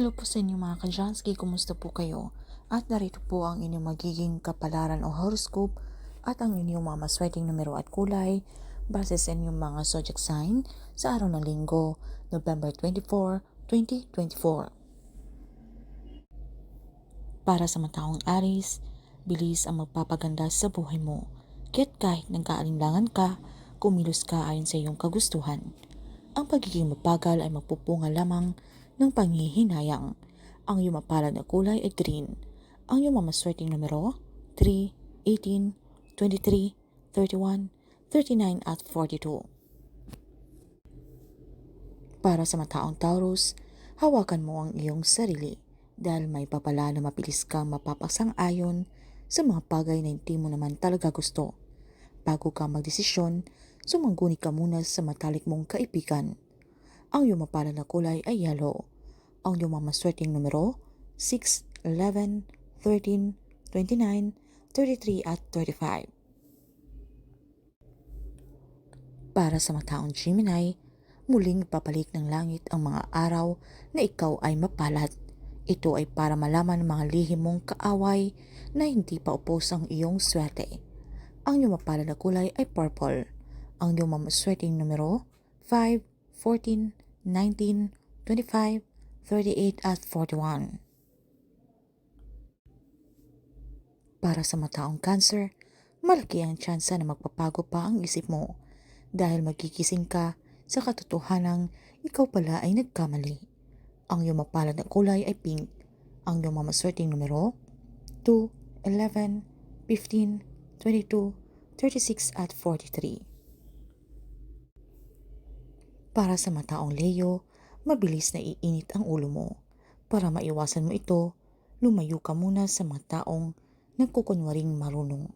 Hello po sa inyo mga kajansky, kumusta po kayo? At narito po ang inyong magiging kapalaran o horoscope at ang inyong mga maswerteng numero at kulay base sa inyong mga zodiac sign sa araw ng linggo, November 24, 2024. Para sa mataong Aris, bilis ang magpapaganda sa buhay mo. Kaya't kahit nagkaalinlangan ka, kumilos ka ayon sa iyong kagustuhan. Ang pagiging mabagal ay magpupunga lamang ng panghihinayang. Ang iyong mapalad na kulay ay green. Ang iyong mamaswerteng numero 3, 18, 23, 31, 39 at 42. Para sa mataong Taurus, hawakan mo ang iyong sarili dahil may papala na mapilis kang mapapasang-ayon sa mga bagay na hindi mo naman talaga gusto. Bago ka magdesisyon, sumangguni ka muna sa matalik mong kaibigan. Ang iyong mapalad na kulay ay yellow. Ang iyong mamaswerteng numero 6, 11, 13, 29, 33 at 35. Para sa mataong Gemini, muling papalik ng langit ang mga araw na ikaw ay mapalad. Ito ay para malaman mga lihim mong kaaway na hindi pa upos ang iyong swerte. Ang iyong mapalad na kulay ay purple. Ang iyong mamaswerteng numero 5, 14, 19, 25, 38 at 41. Para sa mataong cancer, malaki ang tsansa na magpapago pa ang isip mo dahil magigising ka sa katotohanang ikaw pala ay nagkamali. Ang iyong mapalad na kulay ay pink. Ang iyong mamaswerteng numero 2, 11, 15, 22, 36 at 43. Para sa mataong Leo, mabilis na iinit ang ulo mo. Para maiwasan mo ito, lumayo ka muna sa mga taong nagkukunwaring marunong.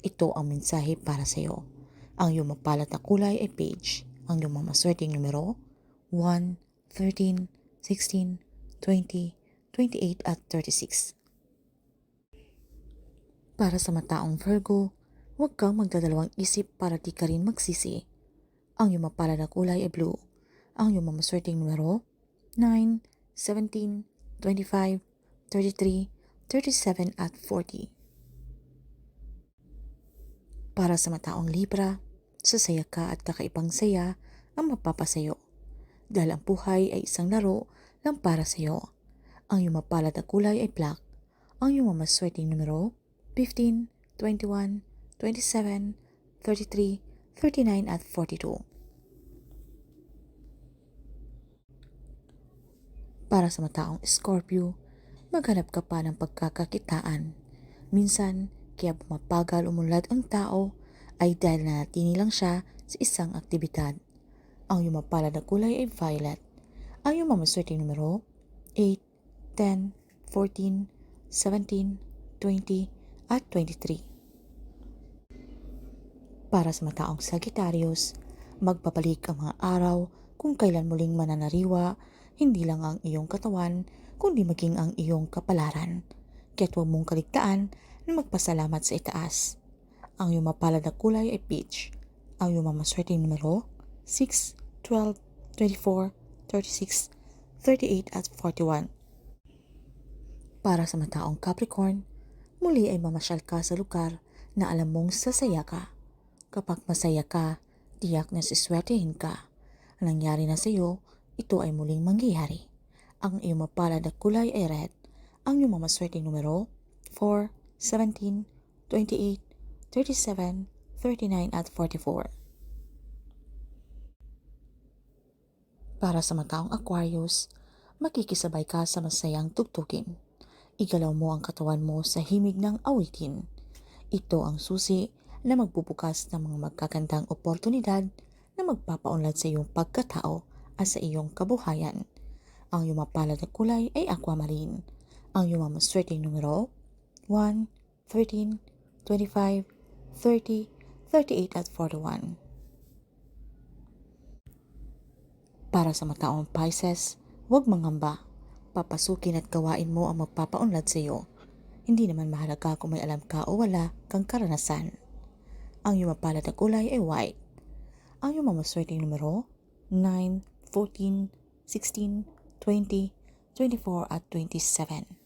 Ito ang mensahe para sa iyo. Ang iyong mapalat na kulay ay page. Ang iyong mamaswerteng numero 1, 13, 16, 20, 28 at 36. Para sa mataong Virgo, huwag kang magdadalawang isip para di ka rin magsisi. Ang iyong mapalad na kulay ay blue. Ang iyong mamaswerteng numero 9, 17, 25, 33, 37 at 40. Para sa mataong Libra, sasaya ka at kakaibang saya ang mapapasayo. Dahil ang buhay ay isang laro lang para sa iyo. Ang iyong mapalad na kulay ay black. Ang iyong mamaswerteng numero 15, 21, 27, 33, 39 at 42. Para sa mataong Scorpio, maghanap ka pa ng pagkakakitaan. Minsan, kaya bumabagal umunlad ang tao ay dahil nanatini lang siya sa isang aktibidad. Ang iyong mapalad na kulay ay violet. Ang iyong mamaswerteng numero 8, 10, 14, 17, 20 at 23. Para sa mataong Sagittarius, magbabalik ang mga araw kung kailan muling mananariwa hindi lang ang iyong katawan, kundi maging ang iyong kapalaran. Kaya't huwag mong kaligtaan na magpasalamat sa itaas. Ang iyong mapalad na kulay ay peach. Ang iyong mamaswerteng numero 6, 12, 24, 36, 38 at 41. Para sa mataong Capricorn, muli ay mamasyal ka sa lugar na alam mong sasaya ka. Kapag masaya ka, tiyak na siswertehin ka. Ang nangyari na sa iyo, ito ay muling mangyayari. Ang iyong mapalad na kulay ay red. Ang iyong mamaswerteng numero 4, 17, 28, 37, 39 at 44. Para sa mataong Aquarius, makikisabay ka sa masayang tugtugin. Igalaw mo ang katawan mo sa himig ng awitin. Ito ang susi na magbubukas ng mga magkagandang oportunidad na magpapaunlad sa iyong pagkatao at sa iyong kabuhayan. Ang iyong mapalad na kulay ay aquamarine. Ang iyong mamaswerteng numero 1, 13, 25, 30, 38 at 41. Para sa mataong Pisces, huwag mangamba. Papasukin at gawain mo ang magpapaunlad sa iyo. Hindi naman mahalaga kung may alam ka o wala kang karanasan. Ang iyong mapalad na kulay ay white. Ang iyong mamaswerteng numero 9, 14, 16, 20, 24 at 27.